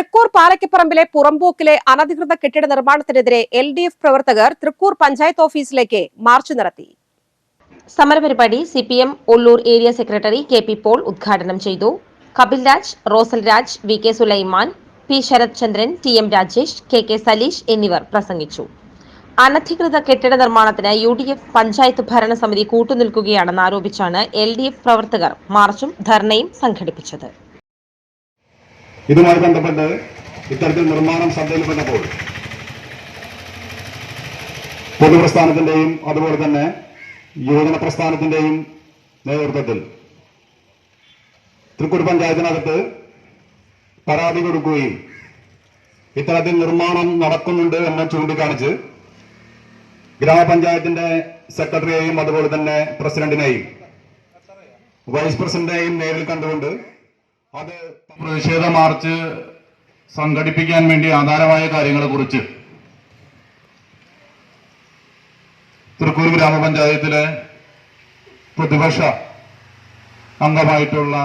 തൃക്കൂർ പാലക്കിപ്പറമ്പിലെ പുറമ്പോക്കിലെ അനധികൃത കെട്ടിട നിർമ്മാണത്തിനെതിരെ L D F പ്രവർത്തകർ തൃക്കൂർ പഞ്ചായത്ത് ഓഫീസിലേക്ക് മാർച്ച് നടത്തി. സമരപരിപാടി C P M Ulloor area secretary K P Paul ഉദ്ഘാടനം ചെയ്തു. Kapil Raj Rosal Raj V K Sulaiman P Sarath Chandran T M Rajesh K K Saleesh എന്നിവർ പ്രസംഗിച്ചു. അനധികൃത കെട്ടിട നിർമ്മാണത്തിന് യു ഡി എഫ് പഞ്ചായത്ത് ഭരണസമിതി കൂട്ടുനിൽക്കുകയാണെന്ന് ആരോപിച്ചാണ് എൽ ഡി എഫ് പ്രവർത്തകർ മാർച്ചും ധർണയും സംഘടിപ്പിച്ചത്. ഇതുമായി ബന്ധപ്പെട്ട് ഇത്തരത്തിൽ നിർമ്മാണം ശ്രദ്ധയിൽപ്പെട്ടപ്പോൾ പൊതുപ്രസ്ഥാനത്തിന്റെയും അതുപോലെ തന്നെ യുവജന പ്രസ്ഥാനത്തിന്റെയും നേതൃത്വത്തിൽ തൃക്കൂർ പഞ്ചായത്തിനകത്ത് പരാതി കൊടുക്കുകയും ഇത്തരത്തിൽ നിർമ്മാണം നടക്കുന്നുണ്ട് എന്ന് ചൂണ്ടിക്കാണിച്ച് ഗ്രാമപഞ്ചായത്തിന്റെ സെക്രട്ടറിയെയും അതുപോലെ തന്നെ പ്രസിഡന്റിനെയും വൈസ് പ്രസിഡന്റിനെയും നേരിൽ കണ്ടുകൊണ്ട് അത് പ്രതിഷേധ മാർച്ച് സംഘടിപ്പിക്കാൻ വേണ്ടി ആധാരമായ കാര്യങ്ങളെ കുറിച്ച് തൃക്കൂർ ഗ്രാമപഞ്ചായത്തിലെ പ്രതിപക്ഷ അംഗമായിട്ടുള്ള